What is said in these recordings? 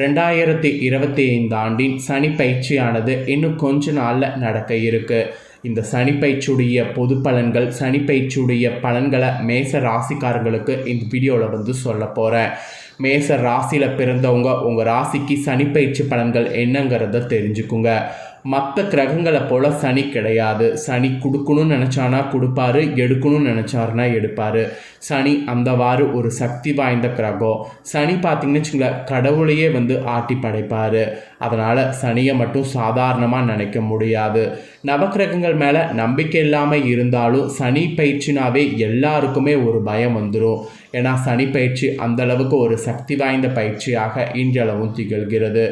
ரெண்டாயிரத்தி இருபத்தி ஐந்து ஆண்டின் சனி பயிற்சியானது இன்னும் கொஞ்ச நாளில் நடக்க இருக்கு. இந்த சனி பயிற்சியுடைய பொது பலன்கள் சனி பயிற்சியுடைய பலன்களை மேச ராசிக்காரங்களுக்கு இந்த வீடியோவில் வந்து சொல்ல போகிறேன் மேச ராசியில் பிறந்தவங்க உங்கள் ராசிக்கு சனி பயிற்சி பலன்கள் என்னங்கிறத தெரிஞ்சுக்குங்க. மற்ற கிரகங்களை போல் சனி கிடையாது. சனி கொடுக்கணும்னு நினச்சானா கொடுப்பாரு எடுக்கணும்னு நினச்சாருனா எடுப்பார். சனி அந்தவாறு ஒரு சக்தி வாய்ந்த கிரகம். சனி பார்த்தீங்கன்னு வச்சுங்களேன் கடவுளையே வந்து ஆட்டி படைப்பார். அதனால் சனியை மட்டும் சாதாரணமாக நினைக்க முடியாது. நவக்கிரகங்கள் மேலே நம்பிக்கை இல்லாமல் இருந்தாலும் சனி பயிற்சினாவே எல்லாருக்குமே ஒரு பயம் வந்துடும் ஏன்னா சனி பயிற்சி ஒரு சக்தி வாய்ந்த பயிற்சியாக இன்றளவும் திகழ்கிறது.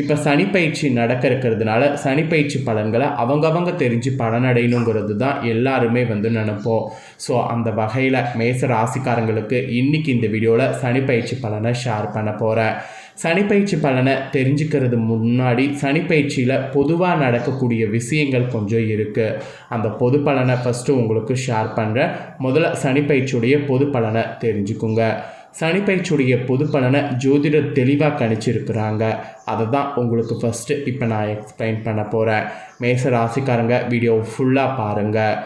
இப்போ சனி பயிற்சி நடக்க இருக்கிறதுனால சனி பயிற்சி பலன்களை அவங்கவங்க தெரிஞ்சு பலனடையணுங்கிறது தான் எல்லாருமே வந்து நினைப்போம். ஸோ அந்த வகையில் மேச ராசிக்காரங்களுக்கு இன்னைக்கு இந்த வீடியோவில் சனி பயிற்சி பலனை ஷேர் பண்ண போகிறேன் சனிப்பயிற்சி பலனை தெரிஞ்சுக்கிறது முன்னாடி சனிப்பயிற்சியில் பொதுவாக நடக்கக்கூடிய விஷயங்கள் கொஞ்சம் இருக்குது அந்த பொது பலனை ஃபஸ்ட்டு உங்களுக்கு ஷேர் பண்ணுறேன் முதல்ல சனிப்பயிற்சியுடைய பொது பலனை தெரிஞ்சுக்குங்க. சனிப்பயிற்சியுடைய பொது பலனை ஜோதிடர் தெளிவாக கணிச்சிருக்கிறாங்க. அதை தான் உங்களுக்கு ஃபஸ்ட்டு இப்போ நான் எக்ஸ்பிளைன் பண்ண போகிறேன் மேச ராசிக்காரங்க வீடியோ ஃபுல்லாக பாருங்கள்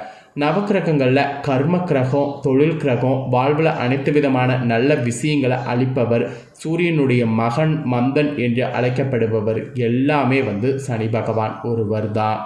நவக்கிரகங்களில் கர்ம கிரகம் தொழில் கிரகம் வாழ்வில் அனைத்து விதமான நல்ல விஷயங்களை அளிப்பவர் சூரியனுடைய மகன் மந்தன் என்று அழைக்கப்படுபவர். எல்லாமே வந்து சனி பகவான் ஒருவர் தான்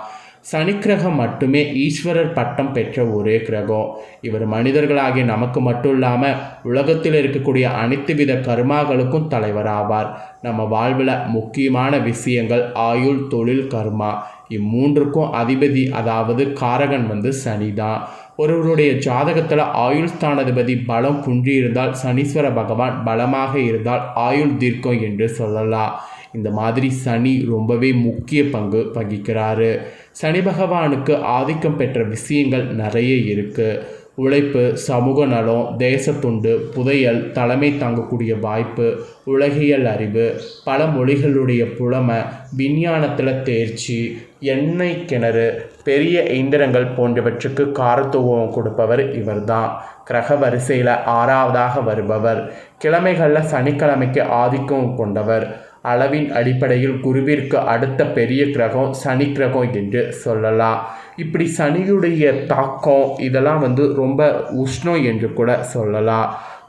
சனிக்கிரகம் மட்டுமே ஈஸ்வரர் பட்டம் பெற்ற ஒரே கிரகம். இவர் மனிதர்களாகிய நமக்கு மட்டும் இல்லாமல் உலகத்தில் இருக்கக்கூடிய அனைத்து வித கர்மாக்களுக்கும் தலைவராவார். நம்ம வாழ்வில் முக்கியமான விஷயங்கள் ஆயுள் தொழில் கர்மா. இம்மூன்றுக்கும் அதிபதி அதாவது காரகன் வந்து சனி தான் ஒருவருடைய ஜாதகத்தில் ஆயுள் ஸ்தானாதிபதி பலம் குன்றியிருந்தால் சனீஸ்வர பகவான் பலமாக இருந்தால் ஆயுள் தீர்க்கம் என்று சொல்லலாம். இந்த மாதிரி சனி ரொம்பவே முக்கிய பங்கு வகிக்கிறாரு. சனி பகவானுக்கு ஆதிக்கம் பெற்ற விஷயங்கள் நிறைய இருக்குது உழைப்பு சமூக நலம் தேசத்துண்டு புதையல் தலைமை தாங்கக்கூடிய வாய்ப்பு உலகியல் அறிவு பல மொழிகளுடைய புலமை விஞ்ஞானத்தில் தேர்ச்சி எண்ணெய் கிணறு பெரிய இயந்திரங்கள் போன்றவற்றுக்கு காரத்துவம் கொடுப்பவர் இவர்தான். கிரக வரிசையில் ஆறாவதாக வருபவர். கிழமைகளில் சனிக்கிழமைக்கு ஆதிக்கம் கொண்டவர். அளவின் அடிப்படையில் குருவிற்கு அடுத்த பெரிய கிரகம் சனி கிரகம் என்று சொல்லலாம். இப்படி சனியுடைய தாக்கம் இதெல்லாம் வந்து ரொம்ப உஷ்ணம் என்று கூட சொல்லலாம்.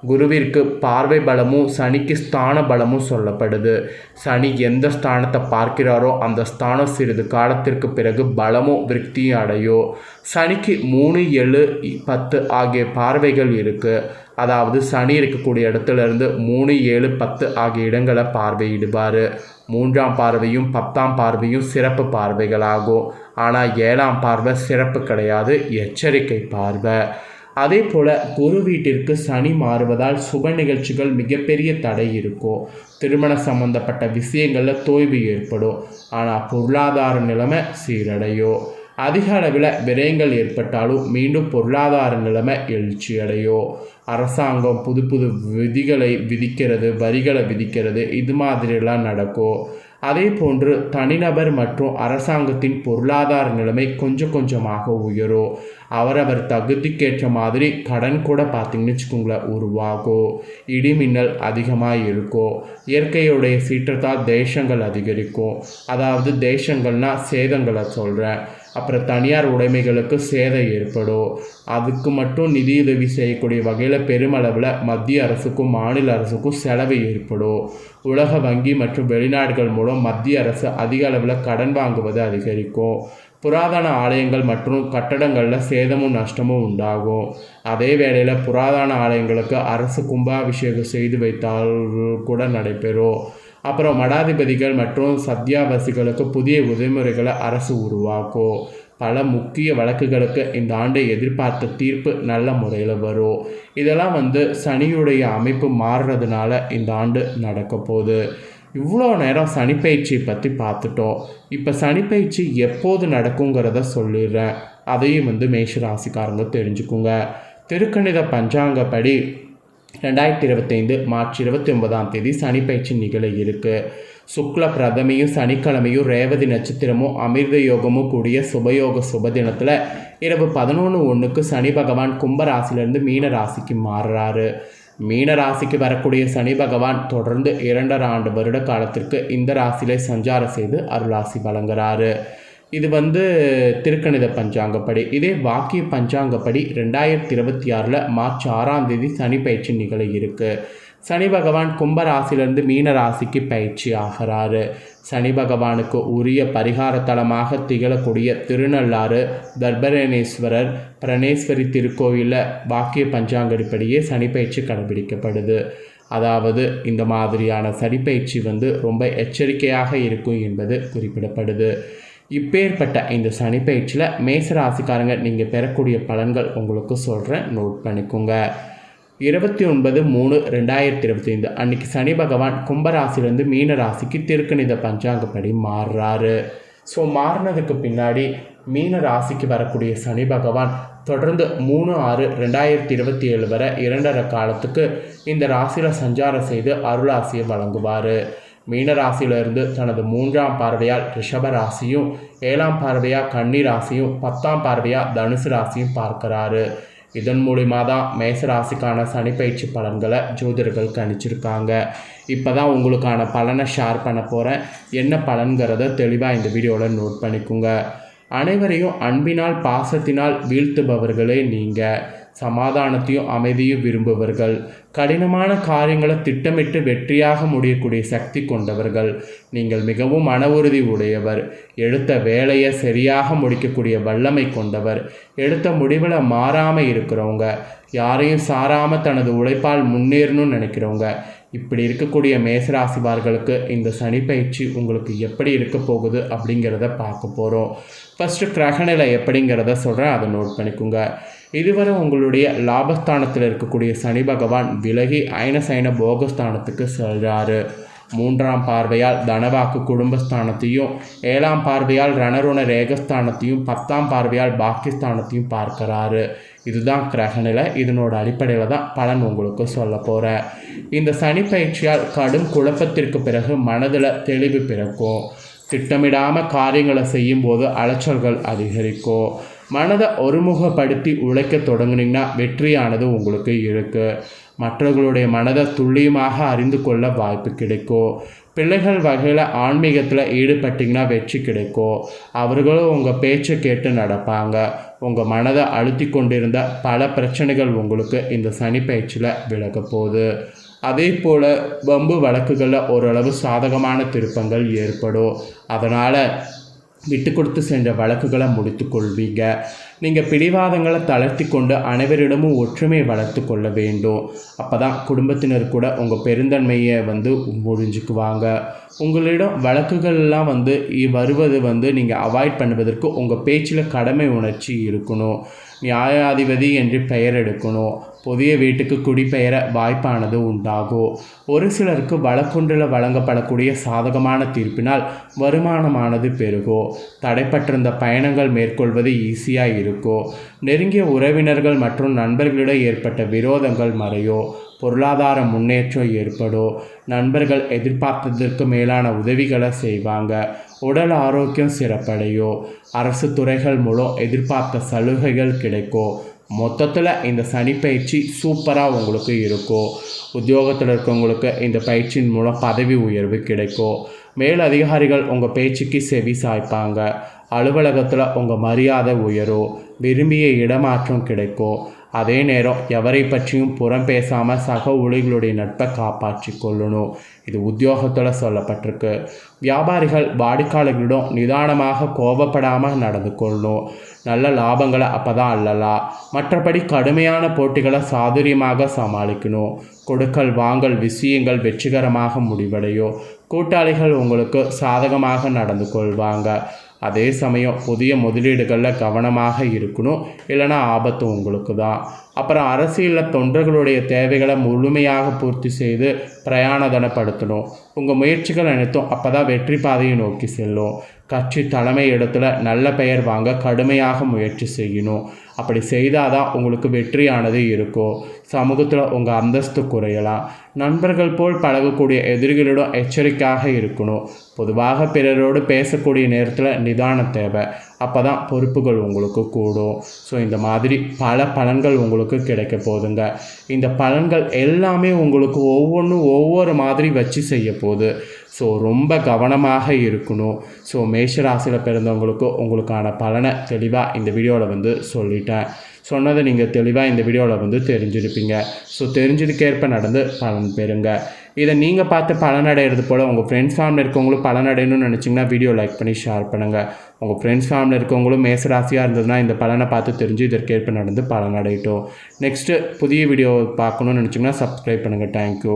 குருவிற்கு பார்வை பலமும் சனிக்கு ஸ்தான பலமும் சொல்லப்படுது. சனி எந்த ஸ்தானத்தை பார்க்கிறாரோ அந்த ஸ்தானம் சிறிது காலத்திற்கு பிறகு பலமும் விருத்தியும் அடையும். சனிக்கு மூணு ஏழு பத்து ஆகிய பார்வைகள் இருக்குது அதாவது சனி இருக்கக்கூடிய இடத்துல இருந்து மூணு ஏழு பத்து ஆகிய இடங்களை பார்வையிடுவார். மூன்றாம் பார்வையும் பத்தாம் பார்வையும் சிறப்பு பார்வைகளாகும். ஆனால் ஏழாம் பார்வை சிறப்பு கிடையாது எச்சரிக்கை பார்வை. அதே போல் குரு வீட்டிற்கு சனி மாறுவதால் சுப நிகழ்ச்சிகள் மிகப்பெரிய தடை இருக்கும். திருமண சம்பந்தப்பட்ட விஷயங்களில் தோய்வு ஏற்படும். ஆனால் பொருளாதார நிலைமை சீரடையும். அதிக அளவில் விரயங்கள் ஏற்பட்டாலும் மீண்டும் பொருளாதார நிலைமை எழுச்சி அரசாங்கம் புது புது விதிகளை விதிக்கிறது வரிகளை விதிக்கிறது இது மாதிரிலாம் நடக்கும் அதே போன்று தனிநபர் மற்றும் அரசாங்கத்தின் பொருளாதார நிலைமை கொஞ்சம் கொஞ்சமாக உயரும் அவரவர் தகுதிக்கேற்ற மாதிரி கடன் கூட பார்த்திங்கன்னு வச்சுக்கோங்களேன் உருவாகும் இடிமின்னல் அதிகமாக இருக்கும் இயற்கையுடைய சீற்றத்தால் தேசங்கள் அதிகரிக்கும். அதாவது தேசங்கள்னால் சேதங்களை சொல்கிறேன் அப்புறம் தனியார் உடைமைகளுக்கு சேதம் ஏற்படும். அதுக்கு மட்டும் நிதியுதவி செய்யக்கூடிய வகையில் பெருமளவில் மத்திய அரசுக்கும் மாநில அரசுக்கும் செலவு ஏற்படும். உலக வங்கி மற்றும் வெளிநாடுகள் மூலம் மத்திய அரசு அதிக அளவில் கடன் வாங்குவது அதிகரிக்கும். புராதன ஆலயங்கள் மற்றும் கட்டடங்களில் சேதமும் நஷ்டமும் உண்டாகும். அதே வேளையில் புராதன ஆலயங்களுக்கு அரசு கும்பாபிஷேகம் செய்து வைத்தால் கூட நடைபெறும். அப்புறம் மடாதிபதிகள் மற்றும் சத்தியாவசிகளுக்கு புதிய விதிமுறைகளை அரசு உருவாக்கும் பல முக்கிய வழக்குகளுக்கு இந்த ஆண்டு எதிர்பார்த்த தீர்ப்பு நல்ல முறையில் வரும். இதெல்லாம் வந்து சனியுடைய அமைப்பு மாறுறதுனால இந்த ஆண்டு நடக்க போகுது. இவ்வளோ நேரம் சனிப்பயிற்சி பற்றி பார்த்துட்டோம். இப்போ சனிப்பயிற்சி எப்போது நடக்குங்கிறத சொல்லிடுறேன். அதையும் வந்து மேஷ ராசிக்காரங்க தெரிஞ்சுக்குங்க. திருக்கணித பஞ்சாங்கப்படி ரெண்டாயிரத்தி இருபத்தைந்து மார்ச் இருபத்தி ஒன்பதாம் தேதி சனிப்பயிற்சி நிகழ இருக்கு. சுக்ல பிரதமையும் சனிக்கிழமையும் ரேவதி நட்சத்திரமும் அமிர்த யோகமும் கூடிய சுபயோக சுப தினத்தில் இரவு பதினொன்று ஒன்றுக்கு சனி பகவான் கும்பராசிலிருந்து மீன ராசிக்கு மாறுறாரு. மீன ராசிக்கு வரக்கூடிய சனி பகவான் தொடர்ந்து இரண்டரை ஆண்டு வருட காலத்திற்கு இந்த ராசியிலே சஞ்சாரம் செய்து அருளாசி வழங்குறாரு. இது வந்து திருக்கணித பஞ்சாங்கப்படி. இதே வாக்கிய பஞ்சாங்கப்படி ரெண்டாயிரத்தி இருபத்தி ஆறில் மார்ச் ஆறாம் தேதி சனி பயிற்சி நிகழ இருக்குது சனி பகவான் கும்பராசிலிருந்து மீன ராசிக்கு பயிற்சி ஆகிறாரு. சனி பகவானுக்கு உரிய பரிகார தலமாக திகழக்கூடிய திருநள்ளாறு தர்பரணேஸ்வரர் பிரணேஸ்வரி திருக்கோயிலில் வாக்கிய பஞ்சாங்கடிப்படியே சனி பயிற்சி கடைபிடிக்கப்படுது. அதாவது இந்த மாதிரியான சனிப்பயிற்சி வந்து ரொம்ப எச்சரிக்கையாக இருக்கும் என்பது குறிப்பிடப்படுது. இப்பேற்பட்ட இந்த சனிப்பயிற்சியில் மேச ராசிக்காரங்க நீங்கள் பெறக்கூடிய பலன்கள் உங்களுக்கு சொல்கிறேன் நோட் பண்ணிக்கோங்க. இருபத்தி ஒன்பது மூணு ரெண்டாயிரத்தி இருபத்தி ஐந்து அன்னைக்கு சனி பகவான் கும்பராசிலேருந்து மீன ராசிக்கு திருக்கணித பஞ்சாங்கப்படி மாறுறாரு. ஸோ மாறினதுக்கு பின்னாடி மீன ராசிக்கு வரக்கூடிய சனி பகவான் தொடர்ந்து மூணு ஆறு ரெண்டாயிரத்தி இருபத்தி ஏழு வரை இரண்டரை காலத்துக்கு இந்த ராசியில் சஞ்சாரம் செய்து அருளாசியை வழங்குவார். மீனராசியிலிருந்து தனது மூன்றாம் பார்வையால் ரிஷப ராசியும் ஏழாம் பார்வையாக கன்னி ராசியும் பத்தாம் பார்வையாக தனுசு ராசியும் பார்க்குறாரு. இதன் மூலிமா தான் மேச ராசிக்கான சனிப்பயிற்சி பலன்களை ஜோதிடர்கள் கணிச்சிருக்காங்க. இப்போ தான் உங்களுக்கான பலனை ஷேர் பண்ண போகிறேன் என்ன பலன்கிறத தெளிவாக இந்த வீடியோவில் நோட் பண்ணிக்கோங்க. அனைவரையும் அன்பினால் பாசத்தினால் வீழ்த்துபவர்களே நீங்கள் சமாதானத்தையும் அமைதியும் விரும்புவர்கள் கடினமான காரியங்களை திட்டமிட்டு வெற்றியாக முடியக்கூடிய சக்தி கொண்டவர்கள். நீங்கள் மிகவும் மன உறுதி உடையவர். எடுத்த வேலையை சரியாக முடிக்கக்கூடிய வல்லமை கொண்டவர். எடுத்த முடிவில் மாறாமல் இருக்கிறவங்க. யாரையும் சாராமல் தனது உழைப்பால் முன்னேறணும்னு நினைக்கிறவங்க. இப்படி இருக்கக்கூடிய மேசராசிவார்களுக்கு இந்த சனி பயிற்சி உங்களுக்கு எப்படி இருக்க போகுது அப்படிங்கிறத பார்க்க போகிறோம் ஃபஸ்ட்டு கிரகநிலை எப்படிங்கிறத சொல்கிறேன் அதை நோட் பண்ணிக்கோங்க. இதுவரை உங்களுடைய லாபஸ்தானத்தில் இருக்கக்கூடிய சனி பகவான் விலகி அயனசைன போகஸ்தானத்துக்கு செல்கிறாரு மூன்றாம் பார்வையால் தனவாக்கு குடும்பஸ்தானத்தையும் ஏழாம் பார்வையால் ரணருண ரேகஸ்தானத்தையும் பத்தாம் பார்வையால் பாக்கிஸ்தானத்தையும் பார்க்குறாரு. இதுதான் கிரகநிலை இதனோட அடிப்படையில் தான் பலன் உங்களுக்கு சொல்ல போகிறேன் இந்த சனி பயிற்சியால் கடும் குழப்பத்திற்கு பிறகு மனதில் தெளிவு பிறக்கும். திட்டமிடாமல் காரியங்களை செய்யும்போது அலைச்சல்கள் அதிகரிக்கும். மனதை ஒருமுகப்படுத்தி உழைக்க தொடங்குனீங்கன்னா வெற்றியானது உங்களுக்கு இருக்குது மற்றவர்களுடைய மனதை துல்லியமாக அறிந்து கொள்ள வாய்ப்பு கிடைக்கும். பிள்ளைகள் வகையில் ஆன்மீகத்தில் ஈடுபட்டிங்கன்னா வெற்றி கிடைக்கும். அவர்களும் உங்கள் பேச்சை கேட்டு நடப்பாங்க. உங்கள் மனதை அழுத்தி கொண்டிருந்த பல பிரச்சனைகள் உங்களுக்கு இந்த சனி பயிற்சியில் விலக போகுது. அதே போல் வம்பு வழக்குகளில் ஓரளவு சாதகமான திருப்பங்கள் ஏற்படும். அதனால் விட்டு கொடுத்து சென்ற வழக்குகளை முடித்து கொள்வீங்க. நீங்கள் பிடிவாதங்களை தளர்த்தி கொண்டு அனைவரிடமும் ஒற்றுமை வளர்த்து கொள்ள வேண்டும். அப்போ தான் குடும்பத்தினர் கூட உங்கள் பெருந்தன்மையை வந்து முடிஞ்சுக்குவாங்க உங்களிடம் வழக்குகள்லாம் வந்து வருவது வந்து நீங்கள் அவாய்ட் பண்ணுவதற்கு உங்கள் பேச்சில் கடமை உணர்ச்சி இருக்கணும். நியாயாதிபதி என்று பெயர் எடுக்கணும். புதிய வீட்டுக்கு குடிபெயர வாய்ப்பானது உண்டாகும் ஒரு சிலருக்கு வழக்குன்றில் வழங்கப்படக்கூடிய சாதகமான தீர்ப்பினால் வருமானமானது பெருகும் தடைப்பட்டிருந்த பயணங்கள் மேற்கொள்வது ஈஸியாக இருக்கும் நெருங்கிய உறவினர்கள் மற்றும் நண்பர்களிடம் ஏற்பட்ட விரோதங்கள் மறையும் பொருளாதார முன்னேற்றம் ஏற்படும் நண்பர்கள் எதிர்பார்த்ததற்கு மேலான உதவிகளை செய்வாங்க. உடல் ஆரோக்கியம் சிறப்படையும் அரசு துறைகள் மூலம் எதிர்பார்த்த சலுகைகள் கிடைக்கும் மொத்தத்தில் இந்த சனி பயிற்சி சூப்பராக உங்களுக்கு இருக்கும். உத்தியோகத்தில் இருக்கவங்களுக்கு இந்த பயிற்சியின் மூலம் பதவி உயர்வு கிடைக்கும். மேல் அதிகாரிகள் உங்கள் பேச்சுக்கு செவி சாய்ப்பாங்க. அலுவலகத்தில் உங்கள் மரியாதை உயரும். விரும்பிய இடமாற்றம் கிடைக்கும் அதே நேரம் எவரை பற்றியும் புறம் பேசாமல் சக ஊழிகளுடைய நட்பை காப்பாற்றி கொள்ளணும். இது உத்தியோகத்தில் சொல்லப்பட்டிருக்கு. வியாபாரிகள் வாடிக்கையாளர்களிடம் நிதானமாக கோபப்படாமல் நடந்து கொள்ளணும். நல்ல லாபங்களை அப்போ தான் அல்லலாம் மற்றபடி கடுமையான போட்டிகளை சாதுரியமாக சமாளிக்கணும். கொடுக்கல் வாங்கல் விஷயங்கள் வெற்றிகரமாக முடிவடையும். கூட்டாளிகள் உங்களுக்கு சாதகமாக நடந்து கொள்வாங்க. அதே சமயம் புதிய முதலீடுகளில் கவனமாக இருக்கணும். இல்லைனா ஆபத்து உங்களுக்கு தான் அப்புறம் அரசியலில் தொண்டர்களுடைய தேவைகளை முழுமையாக பூர்த்தி செய்து பிரயாணதனப்படுத்தணும். உங்கள் முயற்சிகள் அனைத்தும் அப்போ தான் வெற்றி பாதையை நோக்கி செல்லும். கட்சி தலைமை இடத்துல நல்ல பெயர் வாங்க கடுமையாக முயற்சி செய்யணும். அப்படி செய்தால் தான் உங்களுக்கு வெற்றியானது இருக்கும். சமூகத்தில் உங்கள் அந்தஸ்து குறையலாம். நண்பர்கள் போல் பழகக்கூடிய எதிரிகளிடம் எச்சரிக்கையாக இருக்கணும். பொதுவாக பிறரோடு பேசக்கூடிய நேரத்தில் நிதானம் தேவை. அப்போ தான் பொறுப்புகள் உங்களுக்கு கூடும். ஸோ இந்த மாதிரி பல பலன்கள் உங்களுக்கு கிடைக்க போகுதுங்க. இந்த பலன்கள் எல்லாமே உங்களுக்கு ஒவ்வொன்றும் ஒவ்வொரு மாதிரி வச்சு செய்ய போகுது. ஸோ ரொம்ப கவனமாக இருக்கணும். ஸோ மேஷராசியில் பிறந்தவங்களுக்கு உங்களுக்கான பலனை தெளிவாக இந்த வீடியோவில் வந்து சொல்லிட்டேன். சொன்னதை நீங்கள் தெளிவாக இந்த வீடியோவில் வந்து தெரிஞ்சிருப்பீங்க. ஸோ தெரிஞ்சதுக்கேற்ப நடந்து பலன் பெறுங்க. இதை நீங்கள் பார்த்து பலனடைகிறது போல் உங்கள் ஃப்ரெண்ட்ஸ் ஃபேமிலி இருக்கவங்களும் பலனடையணும்னு நினச்சிங்கன்னா வீடியோ லைக் பண்ணி ஷேர் பண்ணுங்கள் உங்கள் ஃப்ரெண்ட்ஸ் ஃபேமிலி இருக்கவங்களும் மேசராசியாக இருந்ததுன்னா இந்த பலனை பார்த்து தெரிஞ்சு இதற்கேற்ப நடந்து பலனடையட்டும் நெக்ஸ்ட்டு புதிய வீடியோ பார்க்கணும்னு நினச்சிங்கன்னா சப்ஸ்கிரைப் பண்ணுங்கள் தேங்க்யூ